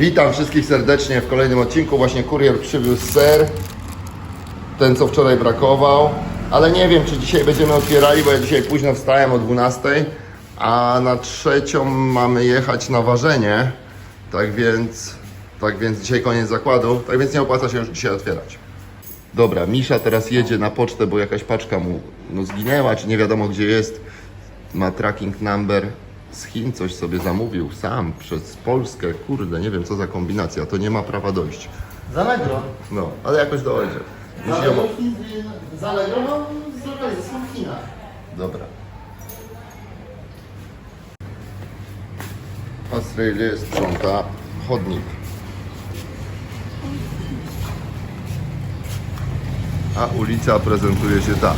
Witam wszystkich serdecznie w kolejnym odcinku. Właśnie kurier przywiózł ser. Ten, co wczoraj brakował. Ale nie wiem, czy dzisiaj będziemy otwierali, bo ja dzisiaj późno wstałem o 12, a na trzecią mamy jechać na ważenie. Tak więc, tak więc dzisiaj koniec zakładu. Tak więc nie opłaca się już dzisiaj otwierać. Dobra, Misza teraz jedzie na pocztę, bo jakaś paczka mu no, zginęła, czy nie wiadomo gdzie jest. Ma tracking number z Chin, coś sobie zamówił sam przez Polskę. Kurde, nie wiem co za kombinacja, to nie ma prawa dojść. Z Allegro. No, ale jakoś dojdzie. Allegro, ją... Chin- z Allegro no, z lokalizacją w Chinach. Dobra. Australia sprząta chodnik. A ulica prezentuje się tak.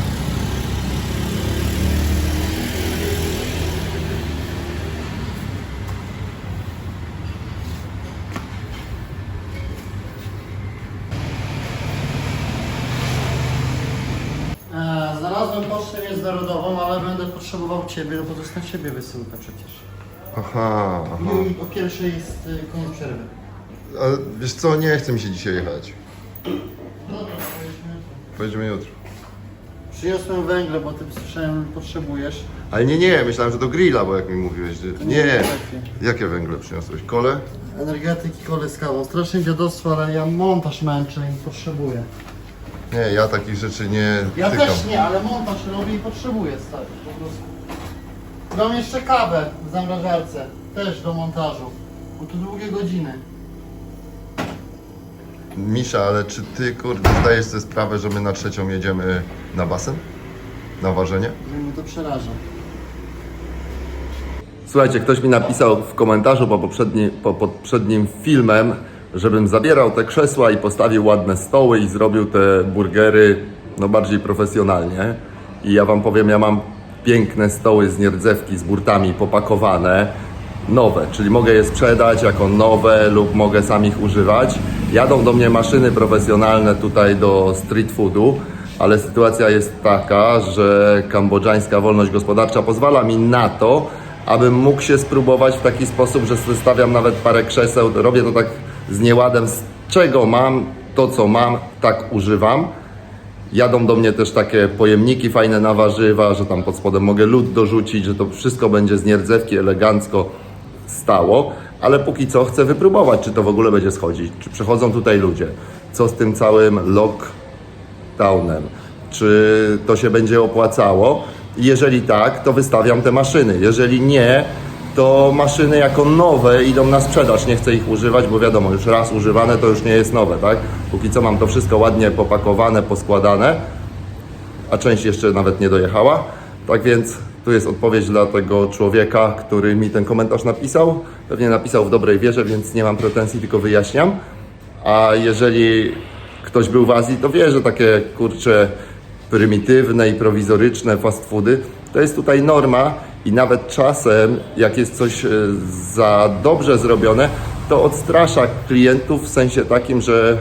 E, znalazłem pocztę międzynarodową, ale będę potrzebował Ciebie, no bo to jest na Ciebie wysyłka przecież. Aha, aha. I po pierwszej jest y, koniec przerwy. Ale wiesz co, nie chce mi się dzisiaj jechać. Dobra, powiedzmy. Pojedziemy jutro. Przyniosłem węgle, bo Ty słyszałem, potrzebujesz. Ale nie, nie, myślałem, że do grilla, bo jak mi mówiłeś, że... Nie Nie, takie. jakie węgle przyniosłeś? Kole? Energetyki, kole z kawą. Strasznie dziadostwo, ale ja montaż męczę i potrzebuję. Nie, ja takich rzeczy nie Ja tykam. też nie, ale montaż robię i potrzebuję stary, po prostu. Mam jeszcze kawę w zamrażarce, też do montażu. Bo to długie godziny. Misza, ale czy ty, kurde, zdajesz sobie sprawę, że my na trzecią jedziemy na basen? Na ważenie? Że mnie to przeraża. Słuchajcie, ktoś mi napisał w komentarzu po, poprzedni, po poprzednim filmem, żebym zabierał te krzesła i postawił ładne stoły i zrobił te burgery no bardziej profesjonalnie. I ja wam powiem, ja mam piękne stoły z nierdzewki z burtami popakowane, nowe, czyli mogę je sprzedać jako nowe lub mogę sam ich używać. Jadą do mnie maszyny profesjonalne tutaj do street foodu, ale sytuacja jest taka, że kambodżańska wolność gospodarcza pozwala mi na to, abym mógł się spróbować w taki sposób, że zostawiam nawet parę krzeseł, robię to tak z nieładem, z czego mam, to co mam, tak używam. Jadą do mnie też takie pojemniki fajne na warzywa, że tam pod spodem mogę lód dorzucić, że to wszystko będzie z nierdzewki elegancko stało, ale póki co chcę wypróbować, czy to w ogóle będzie schodzić, czy przychodzą tutaj ludzie, co z tym całym lockdownem, czy to się będzie opłacało. Jeżeli tak, to wystawiam te maszyny. Jeżeli nie, to maszyny jako nowe idą na sprzedaż. Nie chcę ich używać, bo wiadomo, już raz używane to już nie jest nowe, tak? Póki co mam to wszystko ładnie popakowane, poskładane, a część jeszcze nawet nie dojechała. Tak więc tu jest odpowiedź dla tego człowieka, który mi ten komentarz napisał. Pewnie napisał w dobrej wierze, więc nie mam pretensji, tylko wyjaśniam. A jeżeli ktoś był w Azji, to wie, że takie kurcze prymitywne i prowizoryczne fast foody to jest tutaj norma i nawet czasem, jak jest coś e, za dobrze zrobione, to odstrasza klientów w sensie takim, że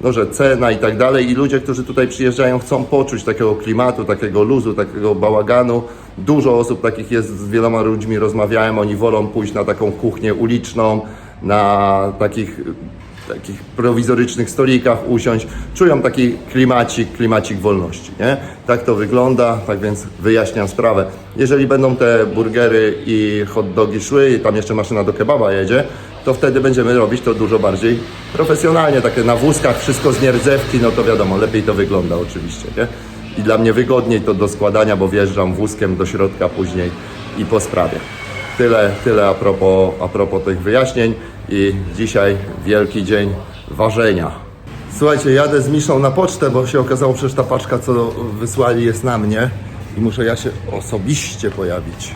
no, że cena i tak dalej. I ludzie, którzy tutaj przyjeżdżają, chcą poczuć takiego klimatu, takiego luzu, takiego bałaganu. Dużo osób takich jest, z wieloma ludźmi rozmawiałem, oni wolą pójść na taką kuchnię uliczną, na takich, takich prowizorycznych stolikach usiąść. Czują taki klimacik, klimacik wolności, nie? Tak to wygląda, tak więc wyjaśniam sprawę. Jeżeli będą te burgery i hot dogi szły i tam jeszcze maszyna do kebaba jedzie, to wtedy będziemy robić to dużo bardziej profesjonalnie, takie na wózkach, wszystko z nierdzewki, no to wiadomo, lepiej to wygląda oczywiście, nie? I dla mnie wygodniej to do składania, bo wjeżdżam wózkiem do środka później i po sprawie. Tyle, tyle a propos, a propos tych wyjaśnień i dzisiaj wielki dzień ważenia. Słuchajcie, jadę z Miszą na pocztę, bo się okazało przecież ta paczka, co wysłali jest na mnie i muszę ja się osobiście pojawić.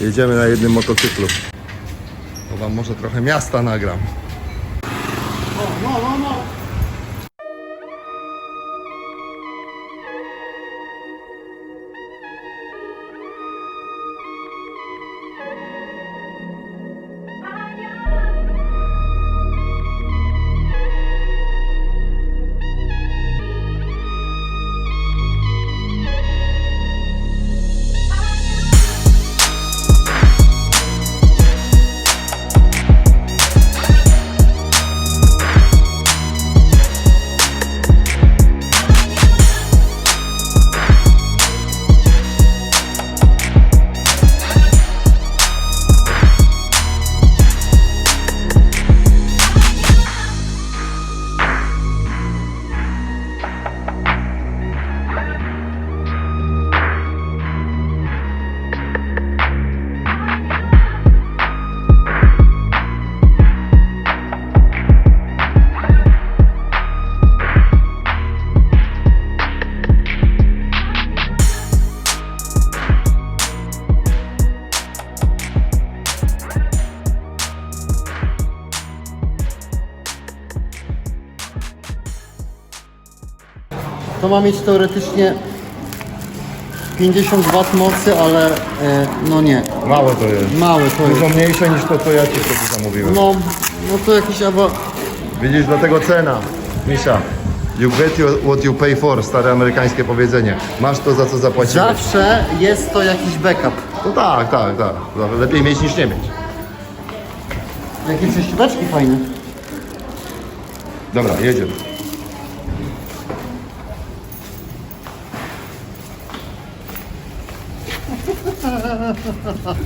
Jedziemy na jednym motocyklu. To wam może trochę miasta nagram. No, no, no, To ma mieć teoretycznie 50 W mocy, ale e, no nie, Mało to jest. małe to jest. Dużo mniejsze niż to, co ja ci wtedy zamówiłem. No, no to jakiś awa... Widzisz, dlatego cena. Misza, you get what you pay for, stare amerykańskie powiedzenie. Masz to, za co zapłaciłeś. Zawsze jest to jakiś backup. No tak, tak, tak. Lepiej mieć niż nie mieć. Jakie prześcieraczki fajne. Dobra, jedziemy.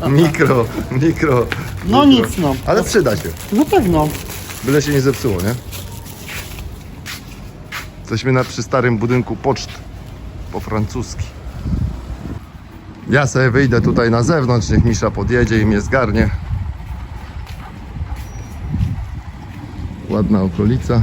Mikro, mikro. No mikro. nic, no. Ale przyda się. No pewno. Byle się nie zepsuło, nie? Jesteśmy na, przy starym budynku poczt po francuski. Ja sobie wyjdę tutaj na zewnątrz, niech Misza podjedzie i mnie zgarnie. Ładna okolica.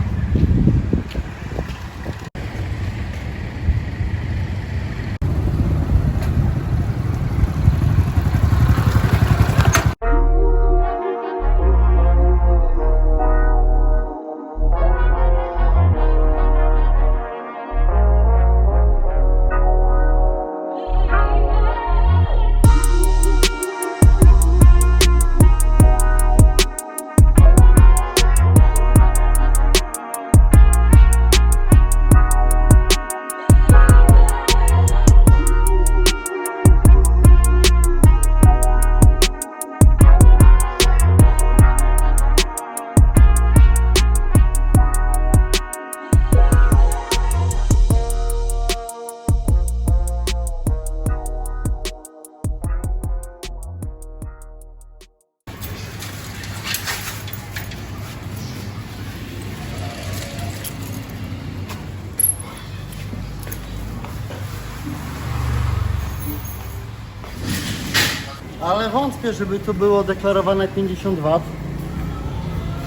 Ale wątpię, żeby to było deklarowane 50 W.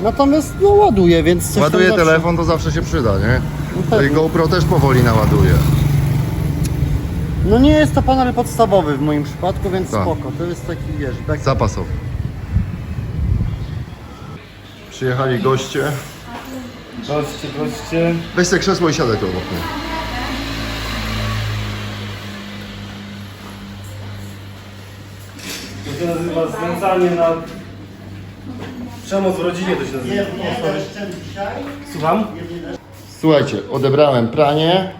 Natomiast no ładuje, więc coś tam Ładuje zawsze- telefon, to zawsze się przyda, nie? No To i pewnie. GoPro też powoli naładuje. No nie jest to panel podstawowy w moim przypadku, więc Tak. spoko. To jest taki, wiesz, backup. Zapasowy. Przyjechali goście. Goście, goście. Weź sobie krzesło i siadaj tu obok mnie. Się nazywa znęcanie na... Przemoc w rodzinie to się nazywa. Słucham? Słuchajcie, odebrałem pranie.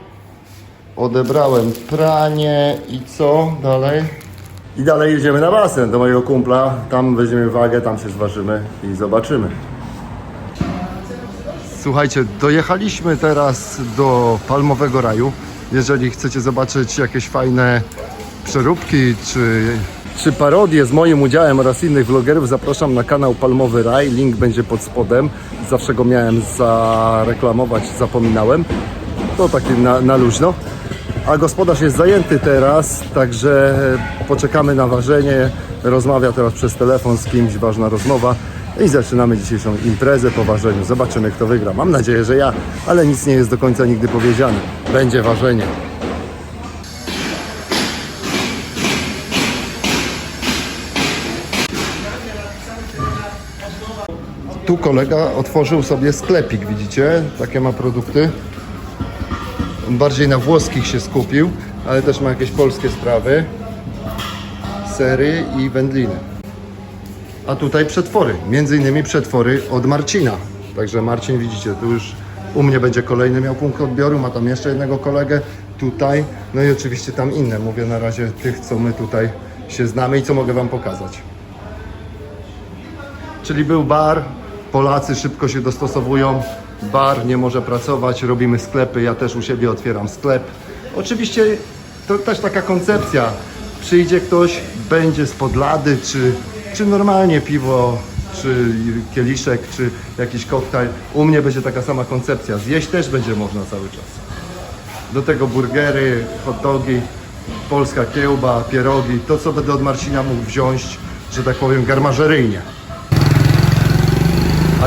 Odebrałem pranie i co dalej? I dalej jedziemy na basen do mojego kumpla. Tam weźmiemy wagę, tam się zważymy i zobaczymy. Słuchajcie, dojechaliśmy teraz do Palmowego Raju. Jeżeli chcecie zobaczyć jakieś fajne przeróbki czy, czy parodie z moim udziałem oraz innych vlogerów, zapraszam na kanał Palmowy Raj. Link będzie pod spodem. Zawsze go miałem zareklamować, zapominałem. To takie na, na luźno. A gospodarz jest zajęty teraz, także poczekamy na ważenie. Rozmawia teraz przez telefon z kimś, ważna rozmowa. I zaczynamy dzisiejszą imprezę po ważeniu. Zobaczymy, kto wygra. Mam nadzieję, że ja, ale nic nie jest do końca nigdy powiedziane. Będzie ważenie. Tu kolega otworzył sobie sklepik, widzicie? Takie ma produkty. Bardziej na włoskich się skupił, ale też ma jakieś polskie sprawy. Sery i wędliny. A tutaj przetwory, między innymi przetwory od Marcina. Także Marcin, widzicie, tu już u mnie będzie kolejny miał punkt odbioru, ma tam jeszcze jednego kolegę tutaj, no i oczywiście tam inne. Mówię na razie tych, co my tutaj się znamy i co mogę Wam pokazać. Czyli był bar, Polacy szybko się dostosowują, bar nie może pracować, robimy sklepy, ja też u siebie otwieram sklep. Oczywiście to też taka koncepcja, przyjdzie ktoś, będzie spod lady, czy, czy normalnie piwo, czy kieliszek, czy jakiś koktajl. U mnie będzie taka sama koncepcja, zjeść też będzie można cały czas. Do tego burgery, hot dogi, polska kiełba, pierogi, to co będę od Marcina mógł wziąć, że tak powiem, garmażeryjnie.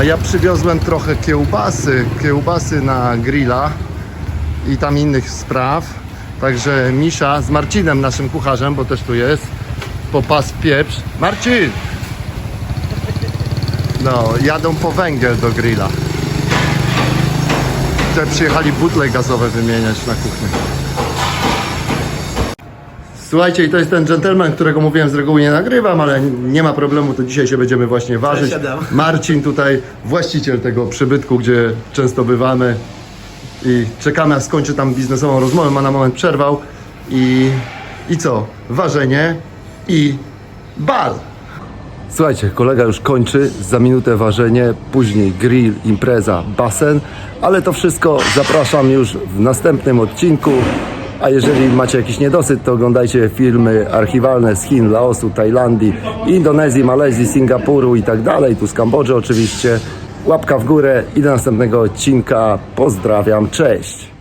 A ja przywiozłem trochę kiełbasy, kiełbasy na grilla i tam innych spraw. Także Misza z Marcinem, naszym kucharzem, bo też tu jest, po pas pieprz. Marcin! No, jadą po węgiel do grilla. Tutaj przyjechali butle gazowe wymieniać na kuchnię. Słuchajcie, i to jest ten gentleman, którego mówiłem z reguły nie nagrywam, ale nie ma problemu, to dzisiaj się będziemy właśnie ważyć. Marcin tutaj, właściciel tego przybytku, gdzie często bywamy i czekamy aż skończy tam biznesową rozmowę, ma na moment przerwał i, i co? Ważenie i bal. Słuchajcie, kolega już kończy, za minutę ważenie, później grill, impreza, basen, ale to wszystko zapraszam już w następnym odcinku. A jeżeli macie jakiś niedosyt, to oglądajcie filmy archiwalne z Chin, Laosu, Tajlandii, Indonezji, Malezji, Singapuru i tak dalej, tu z Kambodży oczywiście. Łapka w górę i do następnego odcinka. Pozdrawiam, cześć!